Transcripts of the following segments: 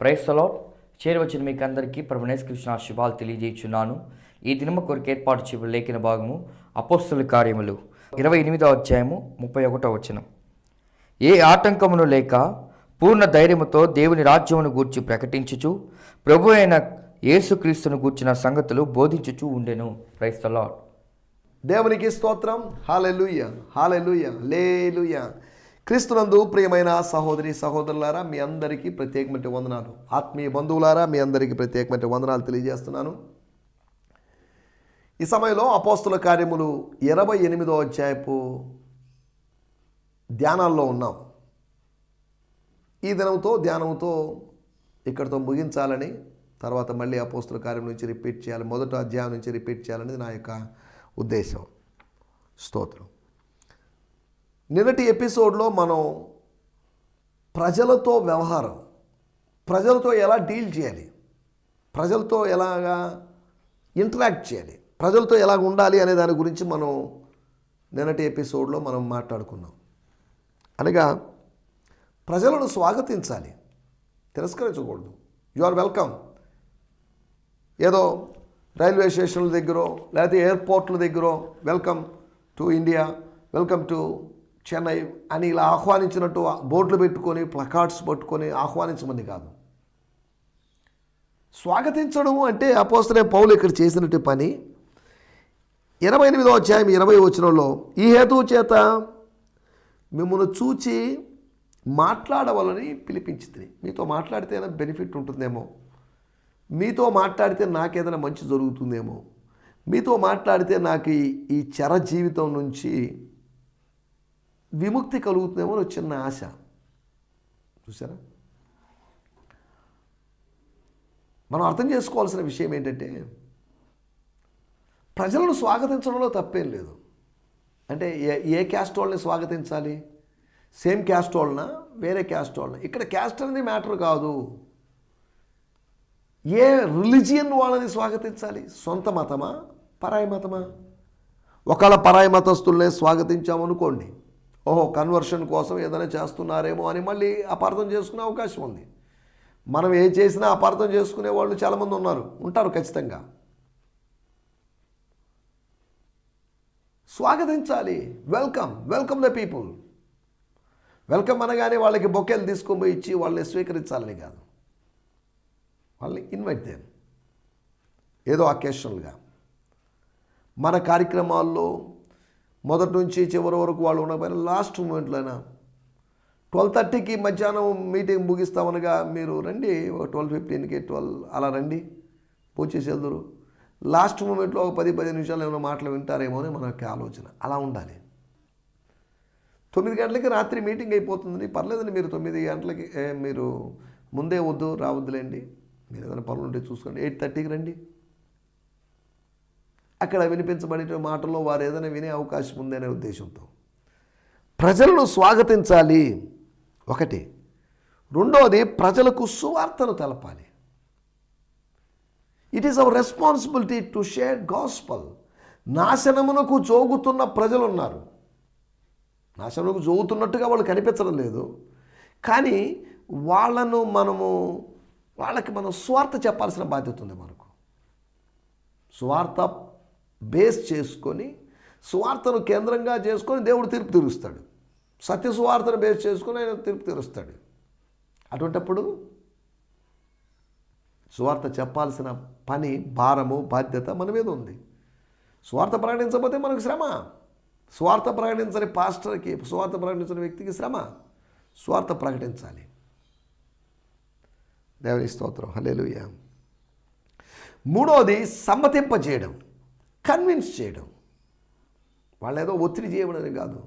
ప్రైస్తలో చేరవచ్చిన మీకు అందరికీ ప్రభునేశ్ కృష్ణ శుభాలు తెలియజేయుచున్నాను. ఈ దినము కొరకు ఏర్పాటు చేయబడిన లేఖన భాగము అపోస్తుల కార్యములు. ఇరవై ఎనిమిదో అధ్యాయము ముప్పై ఒకటో వచనం. ఏ ఆటంకమును లేక పూర్ణ ధైర్యముతో దేవుని రాజ్యమును గూర్చి ప్రకటించుచు ప్రభు అయిన యేసుక్రీస్తును గూర్చిన సంగతులు బోధించుచు ఉండెను. ప్రైస్తలో దేవునికి స్తోత్రం. హాలెలుయ. హాలెలుయ్య లూయ క్రీస్తునందు ప్రియమైన సహోదరి సహోదరులారా మీ అందరికీ ప్రత్యేకమైన వందనాలు. ఆత్మీయ బంధువులారా మీ అందరికీ ప్రత్యేకమైన వందనాలు తెలియజేస్తున్నాను. ఈ సమయంలో అపోస్తుల కార్యములు ఇరవై ఎనిమిదో అధ్యాయపు ధ్యానాల్లో ఉన్నాం. ఈ దినంతో ధ్యానంతో ఇక్కడితో ముగించాలని తర్వాత మళ్ళీ అపోస్తుల కార్యం నుంచి రిపీట్ చేయాలి మొదట అధ్యాయం నుంచి రిపీట్ చేయాలనేది నా యొక్క ఉద్దేశం. స్తోత్రం. నిన్నటి ఎపిసోడ్లో మనం ప్రజలతో వ్యవహారం ప్రజలతో ఎలా డీల్ చేయాలి ప్రజలతో ఎలాగా ఇంటరాక్ట్ చేయాలి ప్రజలతో ఎలా ఉండాలి అనే దాని గురించి మనం నిన్నటి ఎపిసోడ్లో మనం మాట్లాడుకున్నాం. అనగా ప్రజలను స్వాగతించాలి తిరస్కరించకూడదు. You are welcome. ఏదో రైల్వే స్టేషన్ల దగ్గర లేకపోతే ఎయిర్పోర్ట్ల దగ్గర welcome to India welcome to Chennai అని ఇలా ఆహ్వానించినట్టు బోర్డులు పెట్టుకొని ప్లకార్డ్స్ పట్టుకొని ఆహ్వానించమని కాదు. స్వాగతించడం అంటే అపోస్తనే పౌలు ఇక్కడ చేసినట్టు పని. ఇరవై ఎనిమిదో అధ్యాయం ఇరవై వచనంలో ఈ హేతువు చేత మిమ్మల్ని చూచి మాట్లాడవాలని పిలిపించింది. మీతో మాట్లాడితే ఏదైనా బెనిఫిట్ ఉంటుందేమో? మీతో మాట్లాడితే నాకేదైనా మంచి జరుగుతుందేమో? మీతో మాట్లాడితే నాకు ఈ చర జీవితం నుంచి విముక్తి కలుగుతుందేమో అని చిన్న ఆశ. చూసారా మనం అర్థం చేసుకోవాల్సిన విషయం ఏంటంటే ప్రజలను స్వాగతించడంలో తప్పేం లేదు. అంటే ఏ ఏ క్యాస్ట్ వాళ్ళని స్వాగతించాలి? Same caste వాళ్ళనా? వేరే క్యాస్ట్ వాళ్ళనా? ఇక్కడ క్యాస్ట్ అనేది మ్యాటర్ కాదు. ఏ రిలిజియన్ వాళ్ళని స్వాగతించాలి? సొంత మతమా? పరాయి మతమా? ఒకవేళ పరాయి మతస్థుల్నే స్వాగతించామనుకోండి ఓహో కన్వర్షన్ కోసం ఏదైనా చేస్తున్నారేమో అని మళ్ళీ అపార్థం చేసుకునే అవకాశం ఉంది. మనం ఏ చేసినా అపార్థం చేసుకునే వాళ్ళు చాలామంది ఉన్నారు. ఉంటారు ఖచ్చితంగా. స్వాగతించాలి. Welcome welcome the people welcome అనగానే వాళ్ళకి బొకేలు తీసుకొని పోయి ఇచ్చి వాళ్ళని స్వీకరించాలని కాదు. వాళ్ళని ఇన్వైట్ దేమ్ ఏదో అకేషనల్గా మన కార్యక్రమాల్లో మొదటి నుంచి చివరి వరకు వాళ్ళు ఉండకపోయినా లాస్ట్ మూమెంట్లో అయినా ట్వెల్వ్ థర్టీకి మధ్యాహ్నం మీటింగ్ ముగిస్తామనగా మీరు రండి ఒక ట్వెల్వ్ ఫిఫ్టీన్కి ట్వెల్వ్ అలా రండి పూచేసి వెళ్దురు. లాస్ట్ మూమెంట్లో ఒక పది పది నిమిషాలు ఏమైనా మాటలు వింటారేమో అని మనకి ఆలోచన. అలా ఉండాలి. తొమ్మిది గంటలకి రాత్రి మీటింగ్ అయిపోతుంది పర్లేదండి మీరు తొమ్మిది గంటలకి మీరు ముందే వద్దు రావద్దులేండి. మీరు ఏదైనా పనులు ఉంటే చూసుకోండి. ఎయిట్ థర్టీకి రండి. అక్కడ వినిపించబడే మాటల్లో వారు ఏదైనా వినే అవకాశం ఉందనే ఉద్దేశంతో. ప్రజలను స్వాగతించాలి. ఒకటి. రెండవది ప్రజలకు సువార్తను తెలపాలి. It is our responsibility to share gospel నాశనమునకు జోగుతున్న ప్రజలు ఉన్నారు నాశనమునకు జోగుతున్నట్టుగా వాళ్ళు కనిపించడం లేదు. కానీ వాళ్ళను మనము వాళ్ళకి మనం స్వార్థ చెప్పాల్సిన బాధ్యత ఉంది మనకు. స్వార్థ బేస్ చేసుకొని సువార్తను కేంద్రంగా చేసుకొని దేవుడు తీర్పు తీరుస్తాడు. సత్య సువార్తను బేస్ చేసుకొని ఆయన తీర్పు తీరుస్తాడు. అటువంటప్పుడు సువార్త చెప్పాల్సిన పని భారము బాధ్యత మన మీద ఉంది. స్వార్థ ప్రకటించకపోతే మనకు శ్రమ. స్వార్థ ప్రకటించని పాస్టర్కి స్వార్థ ప్రకటించని వ్యక్తికి శ్రమ. స్వార్థ ప్రకటించాలి. దేవుని స్తోత్రం. హల్లెలూయా. మూడవది సమ్మతింపజేయడం. కన్విన్స్ చేయడం. వాళ్ళు ఏదో ఒత్తిడి చేయమని కాదు.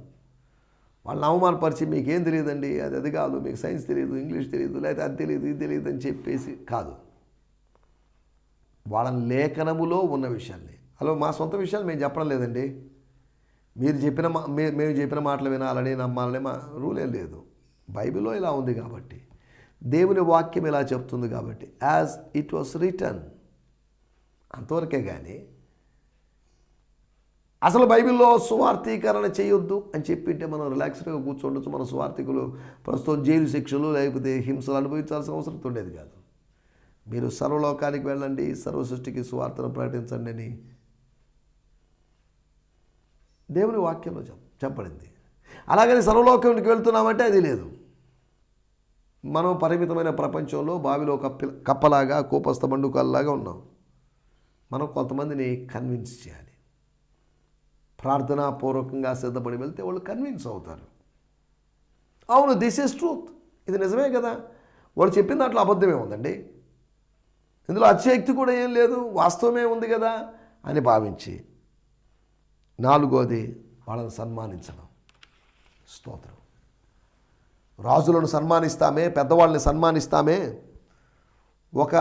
వాళ్ళని అవమానపరిచి మీకేం తెలియదండి? అది అది కాదు మీకు సైన్స్ తెలియదు ఇంగ్లీష్ తెలియదు లేకపోతే అది తెలియదు ఇది తెలియదు అని చెప్పేసి కాదు. వాళ్ళ లేఖనములో ఉన్న విషయాల్ని. హలో మా సొంత విషయాలు మేము చెప్పడం లేదండి. మీరు చెప్పిన మా మేము చెప్పిన మాటలు వినాలని నమ్మాలని మా రూల్ ఏం లేదు. బైబిల్లో ఇలా ఉంది కాబట్టి. దేవుని వాక్యం ఇలా చెప్తుంది కాబట్టి. యాజ్ ఇట్ వాస్ రిటర్న్ అంతవరకే కానీ అసలు బైబిల్లో సువార్థీకరణ చేయొద్దు అని చెప్పింటే మనం రిలాక్స్డ్గా కూర్చోండొచ్చు మన సువార్థికులు ప్రస్తుతం జైలు శిక్షలు లేకపోతే హింసలు అనుభవించాల్సిన అవసరం ఉండేది కాదు. మీరు సర్వలోకానికి వెళ్ళండి సర్వ సృష్టికి సువార్తను ప్రకటించండి అని దేవుని వాక్యంలో చెప్ప చెప్పబడింది. అలాగని సర్వలోకానికి వెళ్తున్నామంటే అది లేదు. మనం పరిమితమైన ప్రపంచంలో బావిలో కప్పి కప్పలాగా కూపస్థ బండుకల్లాగా ఉన్నాం. మనం కొంతమందిని కన్విన్స్ చేయాలి. ప్రార్థనాపూర్వకంగా సిద్ధపడి వెళ్తే వాళ్ళు కన్విన్స్ అవుతారు. అవును దిస్ ఈజ్ ట్రూత్ ఇది నిజమే కదా. వాళ్ళు చెప్పిన దాంట్లో అబద్ధమే ఉందండి. ఇందులో అతిశక్తి కూడా ఏం లేదు వాస్తవమే ఉంది కదా అని భావించి నాలుగోది వాళ్ళని సన్మానించడం. స్తోత్రం. రాజులను సన్మానిస్తామే పెద్దవాళ్ళని సన్మానిస్తామే. ఒక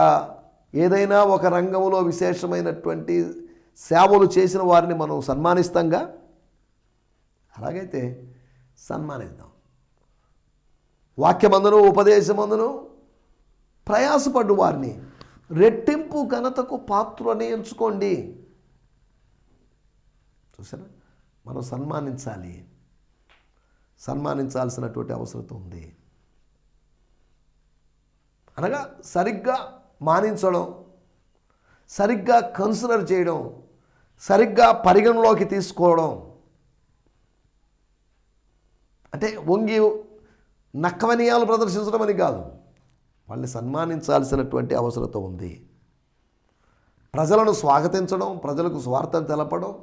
ఏదైనా ఒక రంగంలో విశేషమైనటువంటి సేవలు చేసిన వారిని మనం సన్మానిస్తాంగా అలాగైతే సన్మానిద్దాం. వాక్యమందును ఉపదేశమందును ప్రయాసపడ్డు వారిని. రెట్టింపు ఘనతకు పాత్రని ఎంచుకోండి. చూసారా మనం సన్మానించాలి. సన్మానించాల్సినటువంటి అవసరం ఉంది. అనగా సరిగ్గా మానించడం సరిగ్గా కన్సిడర్ చేయడం సరిగ్గా పరిగణలోకి తీసుకోవడం. అంటే వంగి నక్కవనీయాలు ప్రదర్శించడం అని కాదు. వాళ్ళని సన్మానించాల్సినటువంటి అవసరత ఉంది. ప్రజలను స్వాగతించడం ప్రజలకు స్వార్థం తెలపడం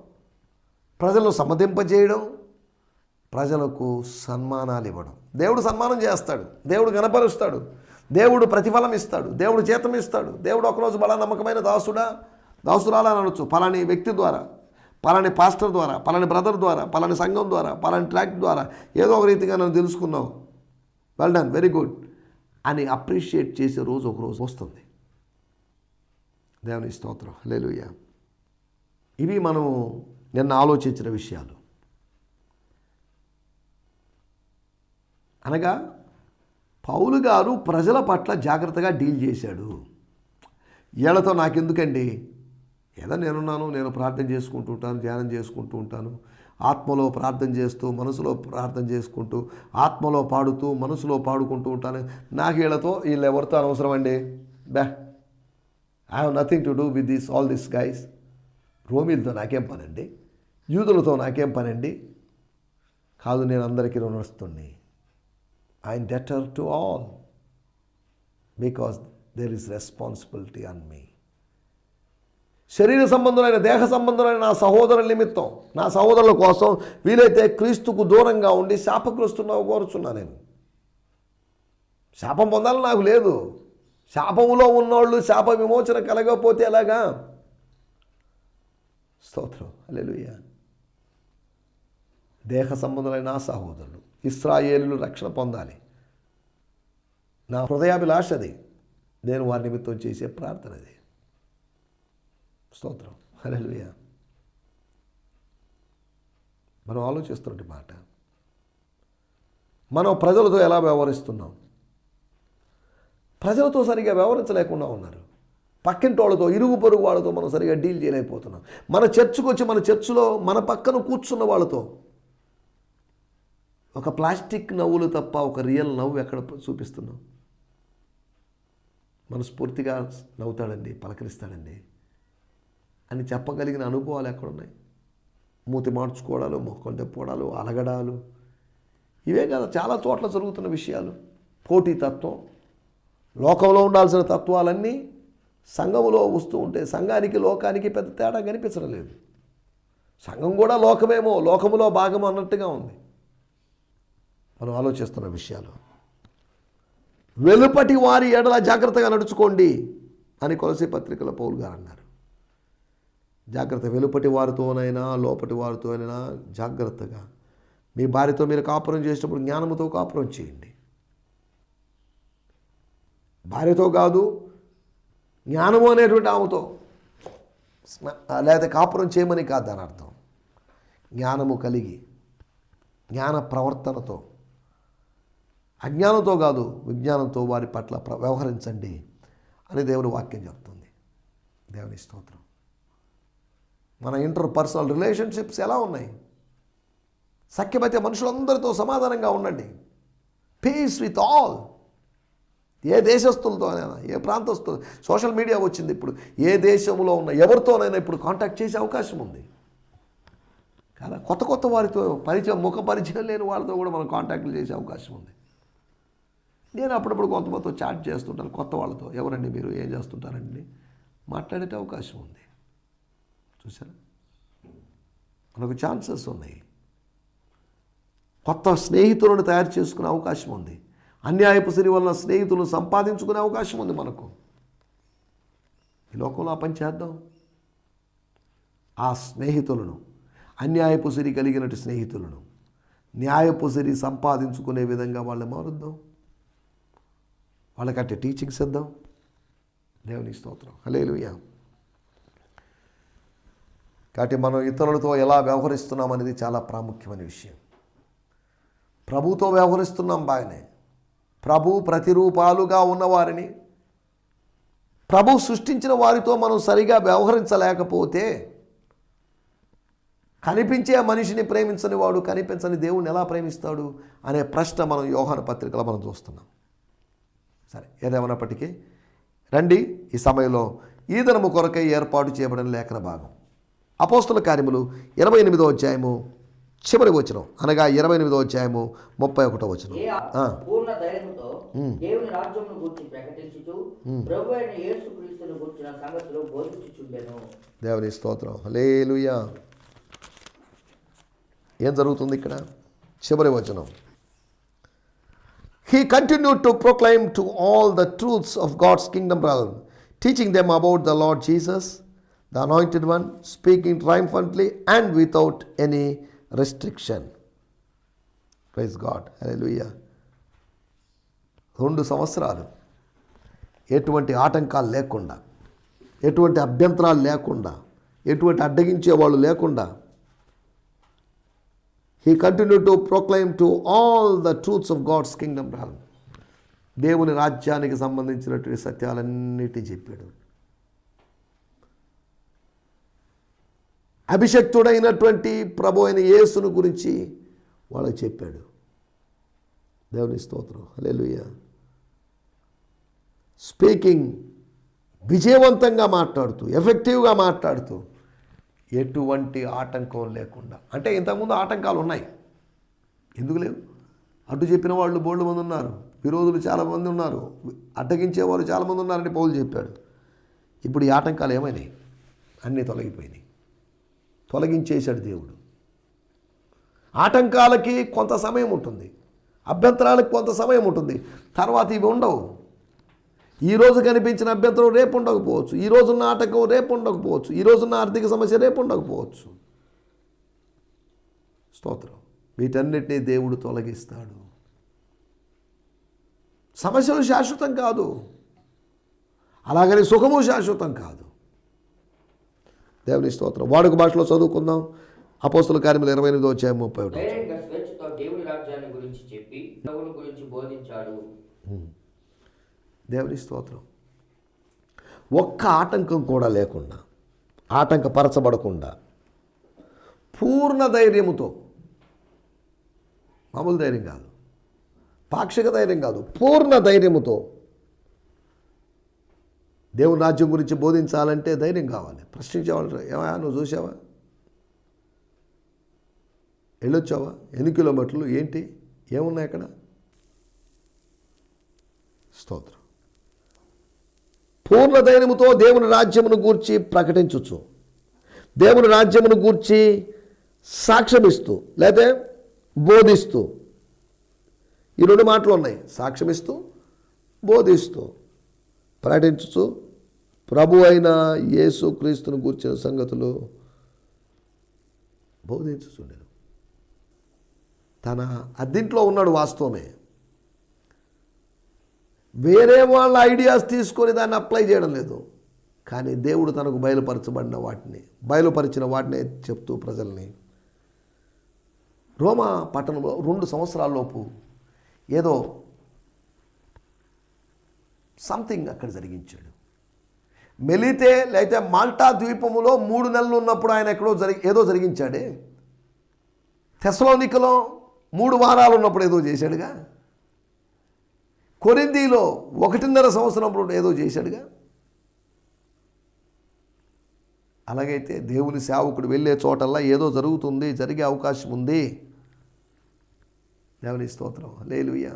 ప్రజలను సమ్మతింపజేయడం ప్రజలకు సన్మానాలు ఇవ్వడం. దేవుడు సన్మానం చేస్తాడు. దేవుడు గణపరుస్తాడు దేవుడు ప్రతిఫలం ఇస్తాడు. దేవుడు జీతం ఇస్తాడు. దేవుడు ఒకరోజు బలా నమ్మకమైన దాసుడా దాసురాలా అని అనొచ్చు. పలాని వ్యక్తి ద్వారా పలాని పాస్టర్ ద్వారా పలాని బ్రదర్ ద్వారా పలాని సంఘం ద్వారా పలాని ట్రాక్ ద్వారా ఏదో ఒక రీతిగా నన్ను తెలుసుకున్నావు. వెల్ డన్ వెరీ గుడ్ అని అప్రిషియేట్ చేసే రోజు ఒక రోజు వస్తుంది. దేవుని స్తోత్రం. లేలుయ్య ఇవి మనము నిన్న ఆలోచించిన విషయాలు. అనగా పౌలు గారు ప్రజల పట్ల జాగ్రత్తగా డీల్ చేశాడు. వీళ్ళతో నాకెందుకండి? ఏదో నేనున్నాను నేను ప్రార్థన చేసుకుంటూ ఉంటాను ధ్యానం చేసుకుంటూ ఉంటాను. ఆత్మలో ప్రార్థన చేస్తూ మనసులో ప్రార్థన చేసుకుంటూ ఆత్మలో పాడుతూ మనసులో పాడుకుంటూ ఉంటాను. నాకు వీళ్ళతో వీళ్ళు ఎవరితో అనవసరం అండి? బ్యా I have nothing to do with this all this guys రోమిలతో నాకేం పనండి? యూదులతో నాకేం పనండి? కాదు నేను అందరికీ రుణస్తుణ్ణి. I'm debtor to all because there is responsibility on me శరీర సంబంధులైన దేహ సంబంధులైన నా సహోదరుల నిమిత్తం నా సహోదరుల కోసం వీలైతే క్రీస్తుకు దూరంగా ఉండి శాపగ్రస్తున్నావు కోరుచున్నా నేను. శాపం పొందాలని నాకు లేదు. శాపములో ఉన్నోళ్ళు శాప విమోచన కలగకపోతే ఎలాగా? స్తోత్రం. అలెలుయ్య దేహ సంబంధులైన నా సహోదరులు ఇస్రాయేలు రక్షణ పొందాలి. నా హృదయాభిలాష అది నేను వారి నిమిత్తం చేసే ప్రార్థన అది. స్తోత్రం. హల్లెలూయ. మనం ఆలోచిస్తున్న మాట. మనం ప్రజలతో ఎలా వ్యవహరిస్తున్నాం? ప్రజలతో సరిగా వ్యవహరించలేకుండా ఉన్నారు. పక్కింటి వాళ్ళతో ఇరుగు పొరుగు వాళ్ళతో మనం సరిగా డీల్ చేయలేకపోతున్నాం. మన చర్చికి వచ్చి మన చర్చిలో మన పక్కన కూర్చున్న వాళ్ళతో. ఒక ప్లాస్టిక్ నవ్వులు తప్ప ఒక రియల్ నవ్వు ఎక్కడ చూపిస్తున్నాం? మనస్ఫూర్తిగా నవ్వుతాడండి పలకరిస్తాడండి. అని చెప్పగలిగిన అనుభవాలు ఎక్కడున్నాయి? మూతి మార్చుకోవడాలు మొక్కలు తెప్పుకోవడాలు అలగడాలు. ఇవే కదా చాలా చోట్ల జరుగుతున్న విషయాలు. పోటీ తత్వం లోకంలో ఉండాల్సిన తత్వాలన్నీ సంఘములో వస్తూ ఉంటే సంఘానికి లోకానికి పెద్ద తేడా కనిపించడం లేదు. సంఘం కూడా లోకమేమో లోకములో భాగం అన్నట్టుగా ఉంది. మనం ఆలోచిస్తున్న విషయాలు. వెలుపటి వారి ఎడల జాగ్రత్తగా నడుచుకోండి అని కొలసి పత్రికల పౌలు గారు అన్నారు. జాగ్రత్త. వెలుపటి వారితోనైనా లోపటి వారితోనైనా జాగ్రత్తగా. మీ భార్యతో మీరు కాపురం చేసినప్పుడు జ్ఞానముతో కాపురం చేయండి. భార్యతో కాదు జ్ఞానము అనేటువంటి ఆమెతో లేకపోతే కాపురం చేయమని కాదు దాని అర్థం. జ్ఞానము కలిగి జ్ఞాన ప్రవర్తనతో. అజ్ఞానంతో కాదు విజ్ఞానంతో వారి పట్ల ప్ర- వ్యవహరించండి అని దేవుని వాక్యం చెప్తుంది. దేవుని స్తోత్రం. మన ఇంటర్ పర్సనల్ రిలేషన్షిప్స్ ఎలా ఉన్నాయి? సఖ్యమైతే మనుషులందరితో సమాధానంగా ఉండండి. పీస్ విత్ ఆల్ ఏ దేశస్తులతోనైనా ఏ ప్రాంతస్తులు సోషల్ మీడియా వచ్చింది ఇప్పుడు ఏ దేశంలో ఉన్న ఎవరితోనైనా ఇప్పుడు కాంటాక్ట్ చేసే అవకాశం ఉంది. కదా? కొత్త కొత్త వారితో పరిచయం ముఖ పరిచయం లేని వాళ్ళతో కూడా మనం కాంటాక్ట్లు చేసే అవకాశం ఉంది. నేను అప్పుడప్పుడు కొంతమందితో చాట్ చేస్తుంటాను కొత్త వాళ్ళతో. ఎవరండి మీరు? ఏం చేస్తుంటారండి? మాట్లాడే అవకాశం ఉంది. చూసారా మనకు ఛాన్సెస్ ఉన్నాయి. కొత్త స్నేహితులను తయారు చేసుకునే అవకాశం ఉంది. అన్యాయపు సిరి వలన స్నేహితులను సంపాదించుకునే అవకాశం ఉంది మనకు. ఈ లోకంలో ఆ పని చేద్దాం. ఆ స్నేహితులను అన్యాయపు సిరి కలిగినట్టు స్నేహితులను న్యాయపు సిరి సంపాదించుకునే విధంగా వాళ్ళని మారుద్దాం. వాళ్ళకంటే టీచింగ్స్ ఇద్దాం. దేవుని స్తోత్రం. హలేలుయా కాబట్టి మనం ఇతరులతో ఎలా వ్యవహరిస్తున్నాం అనేది చాలా ప్రాముఖ్యమైన విషయం. ప్రభుతో వ్యవహరిస్తున్నాం బాగానే. ప్రభు ప్రతిరూపాలుగా ఉన్నవారిని ప్రభు సృష్టించిన వారితో మనం సరిగా వ్యవహరించలేకపోతే కనిపించే మనిషిని ప్రేమించని వాడు కనిపించని దేవుణ్ణి ఎలా ప్రేమిస్తాడు అనే ప్రశ్న మనం యోహాన పత్రికలో మనం చూస్తున్నాం. సరే ఏదేమైనప్పటికీ రండి ఈ సమయంలో ఈ దినము కొరకై ఏర్పాటు చేయబడిన లేఖన భాగం. అపోస్తుల కార్యములు ఇరవై ఎనిమిదో అధ్యాయము చివరి వచనం. అనగా ఇరవై ఎనిమిదో అధ్యాయము ముప్పై ఒకటో వచనం. పూర్ణ ధైర్యంతో దేవుని రాజ్యమును గురించి ప్రకటించుచు ప్రభు అయిన యేసు క్రీస్తును గురించిన సంగతులు బోధించుచుండెను. దేవుని స్తోత్రం. హలేలుయా ఏం జరుగుతుంది ఇక్కడ? చివరి వచనం. He continue to proclaim to all the truths of God's kingdom రాల్ teaching them about the Lord Jesus the anointed one speaking triumphantly and without any restriction praise God hallelujah రెండు సంవత్సరాలు ఎటువంటి ఆటంకాలు లేకుండా ఎటువంటి అభ్యంతరాలు లేకుండా ఎటువంటి అడ్డగించే వాళ్ళు లేకుండా he continue to proclaim to all the truths of God's kingdom రాల్ దేవుని రాజ్యానికి సంబంధించినటువంటి సత్యాలన్నిటి చెప్పాడు. అభిషక్తుడైనటువంటి ప్రభు అయిన యేసును గురించి వాళ్ళకి చెప్పాడు. దేవుని స్తోత్రం. హలేలుయ్య స్పీకింగ్ విజయవంతంగా మాట్లాడుతూ ఎఫెక్టివ్గా మాట్లాడుతూ ఎటువంటి ఆటంకం లేకుండా అంటే ఇంతకుముందు ఆటంకాలు ఉన్నాయి. ఎందుకు లేవు? అటు చెప్పిన వాళ్ళు బోర్డు మంది ఉన్నారు విరోధులు చాలామంది ఉన్నారు అడ్డగించే వాళ్ళు చాలామంది ఉన్నారని పౌలు చెప్పాడు. ఇప్పుడు ఈ ఆటంకాలు ఏమైనాయి? అన్నీ తొలగిపోయినాయి. తొలగించేశాడు దేవుడు. ఆటంకాలకి కొంత సమయం ఉంటుంది. అభ్యంతరాలకు కొంత సమయం ఉంటుంది. తర్వాత ఇవి ఉండవు. ఈ రోజు కనిపించిన అభ్యంతరం రేపు ఉండకపోవచ్చు. ఈ రోజున్న ఆటంకం రేపు ఉండకపోవచ్చు. ఈ రోజున్న ఆర్థిక సమస్య రేపు ఉండకపోవచ్చు. స్తోత్రం. వీటన్నిటినీ దేవుడు తొలగిస్తాడు. సమస్యలు శాశ్వతం కాదు. అలాగని సుఖము శాశ్వతం కాదు. దేవుని స్తోత్రం. వాడుక భాషలో చదువుకుందాం. అపోస్తుల కార్యములు ఇరవై ఎనిమిదో వచ్చాయి ముప్పై ఒకటి దేవుని రాజ్యాన్ని గురించి చెప్పి ప్రభువుని గురించి బోధించాడు. దేవుని స్తోత్రం. ఒక్క ఆటంకం కూడా లేకుండా ఆటంకపరచబడకుండా పూర్ణ ధైర్యముతో మామూలు ధైర్యం కాదు పాక్షిక ధైర్యం కాదు పూర్ణ ధైర్యముతో దేవుని రాజ్యం గురించి బోధించాలంటే ధైర్యం కావాలి. ప్రశ్నించేవాళ్ళు ఏమయా నువ్వు చూసావా వెళ్ళొచ్చావా? ఎన్ని కిలోమీటర్లు? ఏంటి? ఏమున్నాయి అక్కడ? స్తోత్రం. పూర్ణ ధైర్యముతో దేవుని రాజ్యమును గూర్చి ప్రకటించవచ్చు దేవుని రాజ్యమును గూర్చి సాక్ష్యమిస్తూ లేదా బోధిస్తూ. ఈ రెండు మాటలు ఉన్నాయి. సాక్ష్యమిస్తూ బోధిస్తూ. ప్రకటించుచు ప్రభు అయిన యేసు క్రీస్తును కూర్చిన సంగతులు బోధించుచుండెను. తన అద్దింట్లో ఉన్నాడు వాస్తవమే. వేరే వాళ్ళ ఐడియాస్ తీసుకొని దాన్ని అప్లై చేయడం లేదు. కానీ దేవుడు తనకు బయలుపరచబడిన వాటిని బయలుపరిచిన వాటినే చెప్తూ ప్రజల్ని రోమా పట్టణంలో రెండు సంవత్సరాల్లోపు ఏదో సంథింగ్ అక్కడ జరిగించాడు. మెలితే లేకపోతే మాల్టా ద్వీపములో మూడు నెలలు ఉన్నప్పుడు ఆయన ఎక్కడో జరిగి ఏదో జరిగించాడే. తెసలోనికలో మూడు వారాలు ఉన్నప్పుడు ఏదో చేశాడుగా. కొరిందీలో ఒకటిన్నర సంవత్సరంలో ఏదో చేశాడుగా. అలాగైతే దేవుని సేవకుడు వెళ్ళే చోటల్లా ఏదో జరుగుతుంది జరిగే అవకాశం ఉంది. దేవుని స్తోత్రం. లేలుయ్యా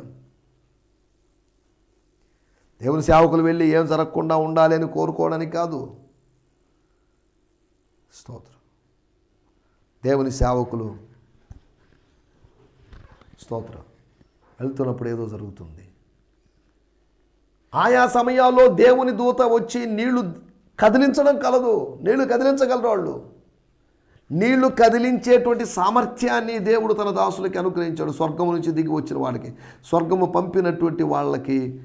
దేవుని సేవకులు వెళ్ళి ఏం జరగకుండా ఉండాలి అని కోరుకోవడానికి కాదు. స్తోత్రం. దేవుని సేవకులు స్తోత్రం. వెళ్తున్నప్పుడు ఏదో జరుగుతుంది. ఆయా సమయాల్లో దేవుని దూత వచ్చి నీళ్ళు కదిలించడం కలదు. నీళ్ళు కదిలించగలరు వాళ్ళు. నీళ్ళు కదిలించేటువంటి సామర్థ్యాన్ని దేవుడు తన దాసులకి అనుగ్రహించాడు. స్వర్గము నుంచి దిగి వచ్చిన వాడికి స్వర్గము పంపినటువంటి వాళ్ళకి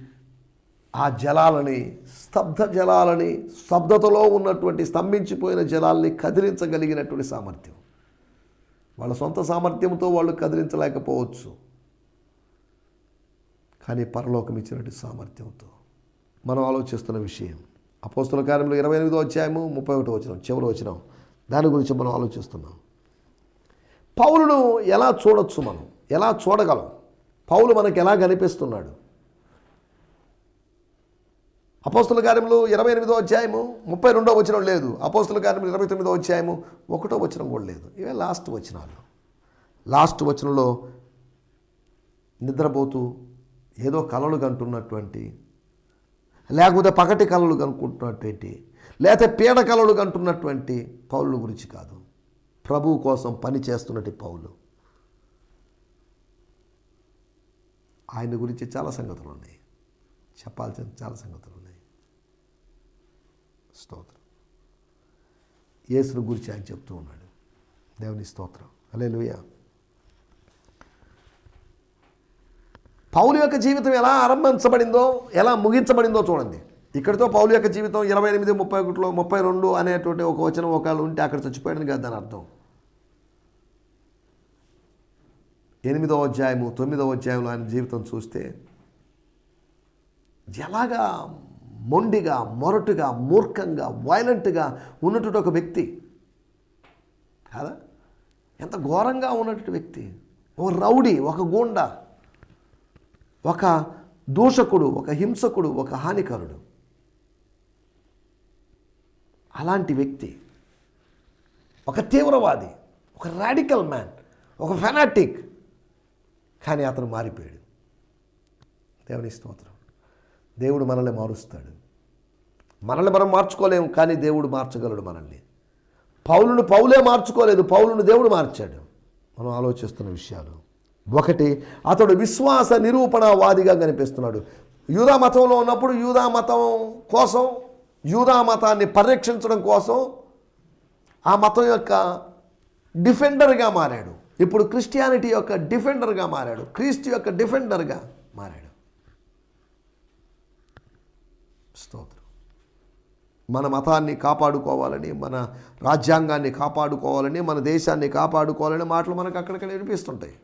ఆ జలాలని స్తబ్ద జలాలని స్తబ్దతలో ఉన్నటువంటి స్తంభించిపోయిన జలాల్ని కదిలించగలిగినటువంటి సామర్థ్యం. వాళ్ళ సొంత సామర్థ్యంతో వాళ్ళు కదిలించలేకపోవచ్చు. కానీ పరలోకం ఇచ్చినటువంటి సామర్థ్యంతో. మనం ఆలోచిస్తున్న విషయం. అపోస్తుల కార్యంలో ఇరవై ఎనిమిదో అధ్యాయము ముప్పై ఒకటో వచ్చినాం చివరి వచ్చినాం దాని గురించి మనం ఆలోచిస్తున్నాం. పౌలును ఎలా చూడొచ్చు మనం? ఎలా చూడగలం? పౌలు మనకు ఎలా కనిపిస్తున్నాడు? అపోస్తుల కార్యములు ఇరవై ఎనిమిదో అధ్యాయము ముప్పై రెండో వచనం లేదు. అపోస్తుల కార్యములు ఇరవై తొమ్మిదో అధ్యాయము ఒకటో వచనం కూడా లేదు. ఇవే లాస్ట్ వచనాలు. లాస్ట్ వచనంలో నిద్రపోతూ ఏదో కలలు కంటున్నటువంటి లేకపోతే పగటి కళలు కనుక్కుంటున్నటువంటి లేకపోతే పీడ కళలు కంటున్నటువంటి పౌరుల గురించి కాదు. ప్రభువు కోసం పని చేస్తున్నటి పౌలు. ఆయన గురించి చాలా సంగతులు ఉన్నాయి. చెప్పాల్సిన చాలా సంగతులు ఉన్నాయి స్తోత్రం. యేసుని గురించి ఆయన చెప్తూ ఉన్నాడు. దేవుని స్తోత్రం. అలే పౌలు యొక్క జీవితం ఎలా ఆరంభించబడిందో ఎలా ముగించబడిందో చూడండి. ఇక్కడితో పౌలు యొక్క జీవితం ఇరవై ఎనిమిది ముప్పై ఒకటిలో ముప్పై రెండు అనేటువంటి ఒక వచనం ఒకళ్ళు ఉంటే అక్కడ చచ్చిపోయాడని కదా దాని అర్థం. ఎనిమిదవ అధ్యాయము తొమ్మిదవ అధ్యాయంలో ఆయన జీవితం చూస్తే ఎలాగా మొండిగా మొరటుగా మూర్ఖంగా వైలెంట్గా ఉన్నటువంటి ఒక వ్యక్తి. కాదా? ఎంత ఘోరంగా ఉన్నటువంటి వ్యక్తి. ఒక రౌడీ ఒక గూండా ఒక దూషకుడు ఒక హింసకుడు ఒక హానికరుడు. అలాంటి వ్యక్తి ఒక తీవ్రవాది ఒక రాడికల్ మ్యాన్ ఒక ఫెనాటిక్ కానీ అతను మారిపోయాడు. దేవుని స్తోత్రం. దేవుడు మనల్ని మారుస్తాడు. మనల్ని మనం మార్చుకోలేము కానీ దేవుడు మార్చగలడు మనల్ని. పౌలును పౌలే మార్చుకోలేదు పౌలును దేవుడు మార్చాడు. మనం ఆలోచిస్తున్న విషయాలు. ఒకటి అతడు విశ్వాస నిరూపణవాదిగా కనిపిస్తున్నాడు. యూదా మతంలో ఉన్నప్పుడు యూదా మతం కోసం యూదా మతాన్ని పరిరక్షించడం కోసం ఆ మతం యొక్క డిఫెండర్గా మారాడు. ఇప్పుడు క్రిస్టియానిటీ యొక్క డిఫెండర్గా మారాడు. క్రీస్తు యొక్క డిఫెండర్గా మారాడు. స్తోత్రం. మన మతాన్ని కాపాడుకోవాలని మన రాజ్యాంగాన్ని కాపాడుకోవాలని మన దేశాన్ని కాపాడుకోవాలని మాటలు మనకు అక్కడిక్కడ వినిపిస్తుంటాయి.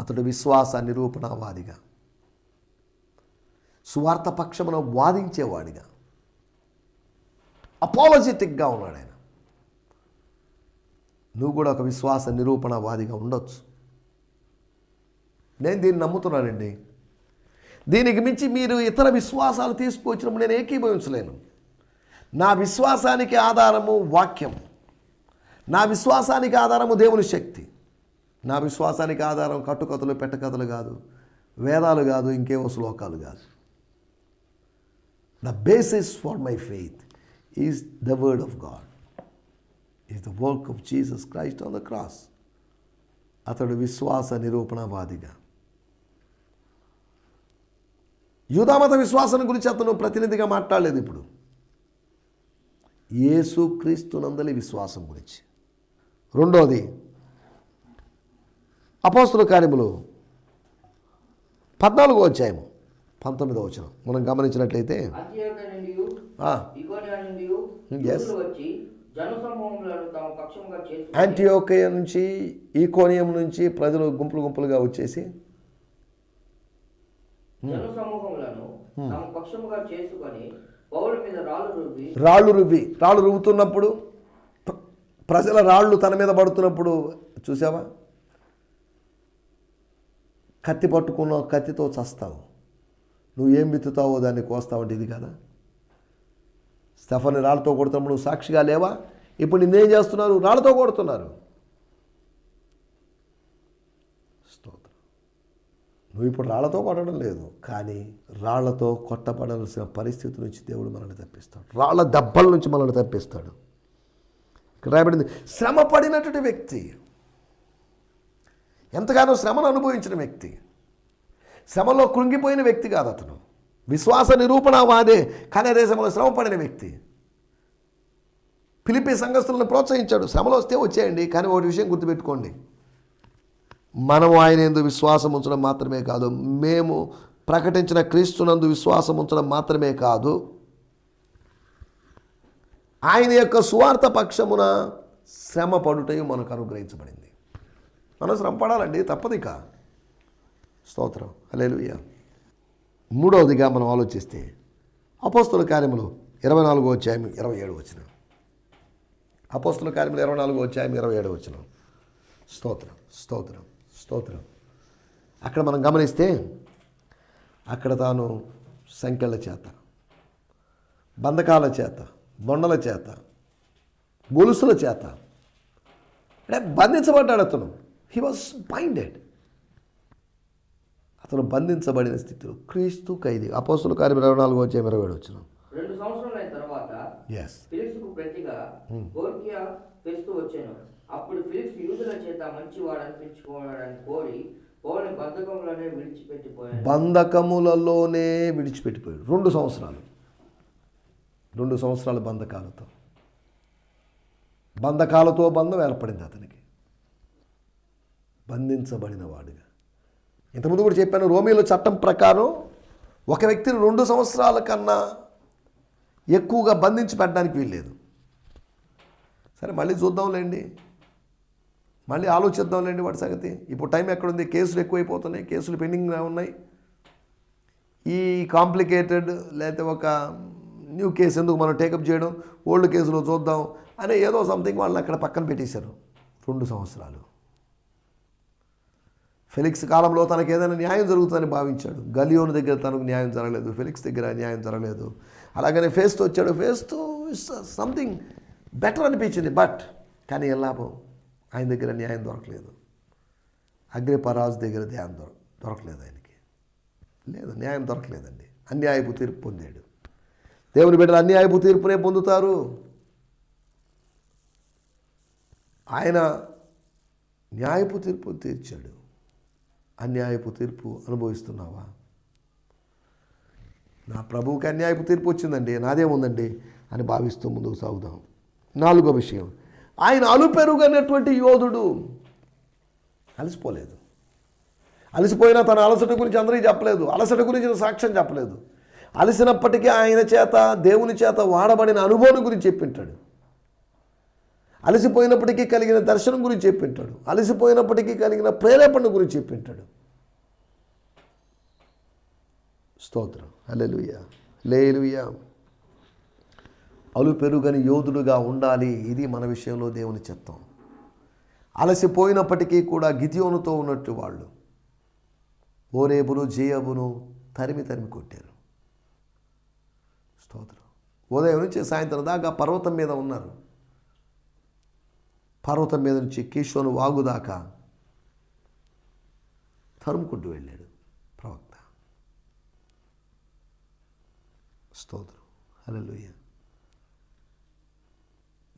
అతడు విశ్వాస నిరూపణవాదిగా సువార్త పక్షమున వాదించేవాడిగా అపాలజెటిక్గా ఉన్నాడు ఆయన. నువ్వు కూడా ఒక విశ్వాస నిరూపణవాదిగా ఉండొచ్చు. నేను దీన్ని నమ్ముతున్నానండి. దీనికి మించి మీరు ఇతర విశ్వాసాలు తీసుకువచ్చినప్పుడు నేను ఏకీభవించలేను. నా విశ్వాసానికి ఆధారము వాక్యం. నా విశ్వాసానికి ఆధారము దేవుని శక్తి. నా విశ్వాసానికి ఆధారం కట్టుకథలు పెట్టకథలు కాదు. వేదాలు కాదు ఇంకేవో శ్లోకాలు కాదు. The basis for my faith is the word of God is the work of Jesus Christ on the cross అతడు విశ్వాస నిరూపణవాదిగా. యూదామత విశ్వాసం గురించి అతను ప్రతినిధిగా మాట్లాడలేదు ఇప్పుడు. యేసు క్రీస్తునందలి విశ్వాసం గురించి. రెండోది అపోస్తుల కార్యములు పద్నాలుగో అధ్యాయము పంతొమ్మిదో వచ్చిన మనం గమనించినట్లయితే యాంటీయోకయ నుంచి ఈకోనియం నుంచి ప్రజలు గుంపులు గుంపులుగా వచ్చేసి జనసమూహములను తమ పక్షముగా చేసుకొని పౌల మీద రాళ్ళు రువ్వి రాళ్ళు రువ్వి. రాళ్ళు రువ్వుతున్నప్పుడు ప్ర- ప్రజల రాళ్ళు తన మీద పడుతున్నప్పుడు చూసావా? కత్తి పట్టుకున్న కత్తితో చస్తావు. నువ్వు ఏం విత్తుతావో దాన్ని కోస్తావంటే ఇది కదా. స్టెఫర్ని రాళ్ళతో కొడుతున్నప్పుడు నువ్వు సాక్షిగా లేవా? ఇప్పుడు నిన్నేం చేస్తున్నారు? రాళ్ళతో కొడుతున్నారు స్తోత్రం నువ్వు ఇప్పుడు రాళ్ళతో కొట్టడం లేదు. కానీ రాళ్ళతో కొట్టబడాల్సిన పరిస్థితి నుంచి దేవుడు మనల్ని తప్పిస్తాడు. రాళ్ళ దెబ్బల నుంచి మనల్ని తప్పిస్తాడు. ఇక్కడ రాయబడింది శ్రమ పడినటువంటి వ్యక్తి. ఎంతగానో శ్రమను అనుభవించిన వ్యక్తి. శ్రమలో కృంగిపోయిన వ్యక్తి కాదు అతను. విశ్వాస నిరూపణ వాదే కానీ అదే శ్రమలో శ్రమ పడిన వ్యక్తి. పిలిపి సంఘస్థులను ప్రోత్సహించాడు. శ్రమలో వస్తే వచ్చేయండి కానీ ఒకటి విషయం గుర్తుపెట్టుకోండి. మనం ఆయన ఎందు విశ్వాసం ఉంచడం మాత్రమే కాదు మేము ప్రకటించిన క్రీస్తునందు విశ్వాసం ఉంచడం మాత్రమే కాదు ఆయన యొక్క సువార్త పక్షమున శ్రమ పడుటయు మనకు అనుగ్రహించబడింది. మనం శ్రమ పడాలండి తప్పదిక స్తోత్రం. హల్లెలూయా. మూడవదిగా మనం ఆలోచిస్తే అపోస్తుల కార్యములు ఇరవై నాలుగో అధ్యాయం ఇరవై ఏడు వచ్చిన అపోస్తుల కార్యములు ఇరవై నాలుగో అధ్యాయం ఇరవై ఏడు వచ్చిన స్తోత్రం స్తోత్రం. స్తోత్రం. అక్కడ మనం గమనిస్తే అక్కడ తాను సంఖ్యల చేత బంధకాల చేత బొండల చేత గొలుసుల చేత అంటే బంధించబడ్డాడు అతను. హీ వాజ్ బైండెడ్ అతను బంధించబడిన స్థితిలో క్రీస్తు ఖైదీ అపోస్తుల కార్యం ఇరవై నాలుగు వచ్చే ఇరవై ఏడు వచ్చిన. రెండు సంవత్సరాల తర్వాత ఎస్ అప్పుడు ఫిలిప్స్ యూదుల చేత మంచివాడు అనిపించుకోవాలని కోరి పౌని బద్ధకంలోనే విడిచిపెట్టిపోయాడు. బంధకములలోనే విడిచిపెట్టిపోయాడు. రెండు సంవత్సరాలు. రెండు సంవత్సరాల బంధకాలతో. బంధకాలతో బంధం ఏర్పడింది అతనికి. బంధించబడిన వాడుగా. ఇంతకుముందు కూడా చెప్పాను రోమిలో చట్టం ప్రకారం ఒక వ్యక్తిని రెండు సంవత్సరాల కన్నా ఎక్కువగా బంధించి పెట్టడానికి వీల్లేదు. సరే మళ్ళీ చూద్దాంలేండి. మళ్ళీ ఆలోచిద్దాంలేండి వాటి సంగతి. ఇప్పుడు టైం ఎక్కడుంది? కేసులు ఎక్కువైపోతున్నాయి కేసులు పెండింగ్గా ఉన్నాయి. ఈ కాంప్లికేటెడ్ లేకపోతే ఒక న్యూ కేసు ఎందుకు మనం టేకప్ చేయడం? ఓల్డ్ కేసులో చూద్దాం అనే ఏదో సంథింగ్ వాళ్ళని అక్కడ పక్కన పెట్టేశారు రెండు సంవత్సరాలు. ఫెలిక్స్ కాలంలో తనకు ఏదైనా న్యాయం జరుగుతుందని భావించాడు. గలియోని దగ్గర తనకు న్యాయం జరగలేదు. ఫెలిక్స్ దగ్గర న్యాయం జరగలేదు. అలాగనే ఫేస్తో వచ్చాడు. ఫేస్తో సంథింగ్ బెటర్ అనిపించింది. బట్ కానీ ఏం లాభం? ఆయన దగ్గర న్యాయం దొరకలేదు. అగ్రిపరాజు దగ్గర ధ్యానం దొర దొరకలేదు ఆయనకి. లేదు న్యాయం దొరకలేదండి. అన్యాయపు తీర్పు పొందాడు. దేవుని బిడ్డలు అన్యాయపు తీర్పునే పొందుతారు. ఆయన న్యాయపు తీర్పు తీర్చాడు. అన్యాయపు తీర్పు అనుభవిస్తున్నావా? నా ప్రభువుకి అన్యాయపు తీర్పు వచ్చిందండి నాదేముందండి అని భావిస్తూ ముందుకు సాగుదాం. నాలుగో విషయం ఆయన అలుపెరుగనటువంటి యోధుడు. అలసిపోలేదు. అలసిపోయినా తన అలసట గురించి అందరికీ చెప్పలేదు. అలసట గురించి సాక్ష్యం చెప్పలేదు. అలసినప్పటికీ ఆయన చేత దేవుని చేత వాడబడిన అనుభవం గురించి చెప్పింటాడు. అలసిపోయినప్పటికీ కలిగిన దర్శనం గురించి చెప్పింటాడు. అలసిపోయినప్పటికీ కలిగిన ప్రేరేపణ గురించి చెప్పింటాడు. స్తోత్రం. అల్లెలుయ్యా లేలుయ్యా అలు పెరుగని యోధుడుగా ఉండాలి. ఇది మన విషయంలో దేవుని చిత్తం. అలసిపోయినప్పటికీ కూడా గితియోనుతో ఉన్నట్టు వాళ్ళు. ఓరేబును జేయబును తరిమి తరిమి కొట్టారు. స్తోత్రం. ఉదయం నుంచి సాయంత్రం దాకా పర్వతం మీద ఉన్నారు. పర్వతం మీద నుంచి కిషోను వాగు దాకా తరుముకుంటూ వెళ్ళాడు ప్రవక్త. స్తోత్రం. హలో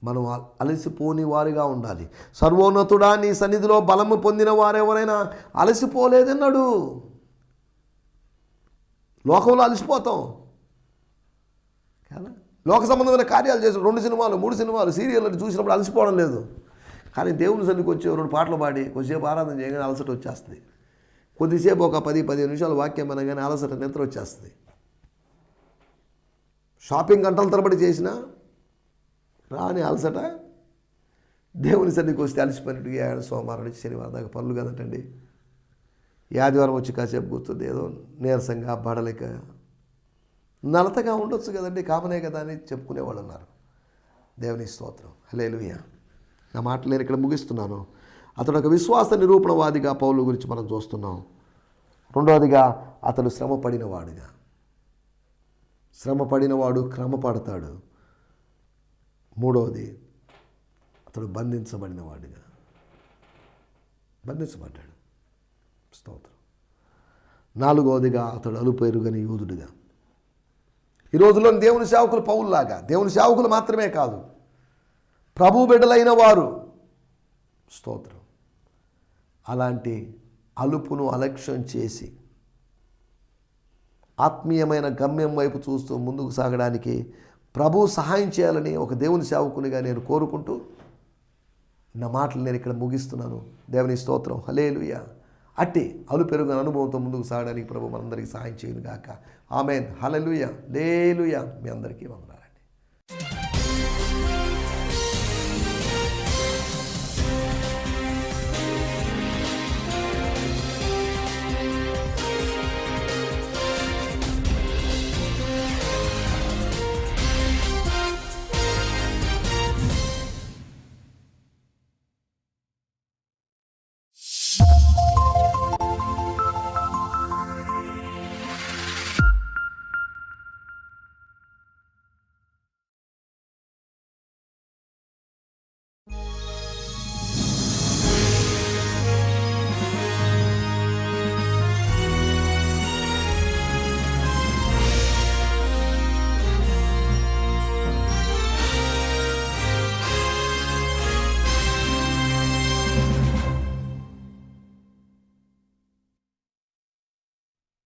మనం అలసిపోని వారిగా ఉండాలి. సర్వోన్నతుడా నీ సన్నిధిలో బలము పొందిన వారెవరైనా అలసిపోలేదన్నాడు. లోకంలో అలసిపోతాం. కదా? లోక సంబంధమైన కార్యాలు చేసి రెండు సినిమాలు మూడు సినిమాలు సీరియల్ చూసినప్పుడు అలసిపోవడం లేదు. కానీ దేవుని సన్నిధికి వచ్చి రెండు పాటలు పాడి కొద్దిసేపు ఆరాధన చేయగానే అలసట వచ్చేస్తుంది. కొద్దిసేపు ఒక పది పదిహేను నిమిషాలు వాక్యం అనగానే అలసట నిద్ర వచ్చేస్తుంది. షాపింగ్ గంటల తరబడి చేసినా రాని అలసట దేవుని సన్నిధికి వస్తే అలసిపోయినట్టు ఏడు సోమవారం నుంచి శనివారం దాకా పనులు కదటండి. ఆదివారం వచ్చి కాసేపు కూర్చుంది ఏదో నీరసంగా బడలేక నలతగా ఉండొచ్చు కదండి కామనే కదా అని చెప్పుకునేవాళ్ళు ఉన్నారు. దేవుని స్తోత్రం. హలేలుయ్య నా మాటలు నేను ఇక్కడ ముగిస్తున్నాను. అతడు ఒక విశ్వాస నిరూపణవాదిగా పౌలు గురించి మనం చూస్తున్నాం. రెండవదిగా అతడు శ్రమ పడినవాడుగా శ్రమ పడినవాడు క్రమపడతాడు. మూడవది అతడు బంధించబడినవాడుగా బంధించబడ్డాడు. స్తోత్రం. నాలుగవదిగా అతడు అలుపు ఎరుగని యూదుడిగా. ఈ రోజులో దేవుని సేవకులు పౌల్లాగా దేవుని సేవకులు మాత్రమే కాదు ప్రభు బిడ్డలైన వారు. స్తోత్రం. అలాంటి అలుపును అలక్ష్యం చేసి ఆత్మీయమైన గమ్యం వైపు చూస్తూ ముందుకు సాగడానికి ప్రభువు సహాయం చేయాలని ఒక దేవుని సేవకునిగా నేను కోరుకుంటూ నా మాటలు నేను ఇక్కడ ముగిస్తున్నాను. దేవుని స్తోత్రం. హలేలుయ అట్టి అలు పెరుగు అనుభవంతో ముందుకు సాగడానికి ప్రభు మనందరికీ సహాయం చేయను గాక ఆమెన్. హలలుయ లేలుయ. మీ అందరికీ వందనాలండి.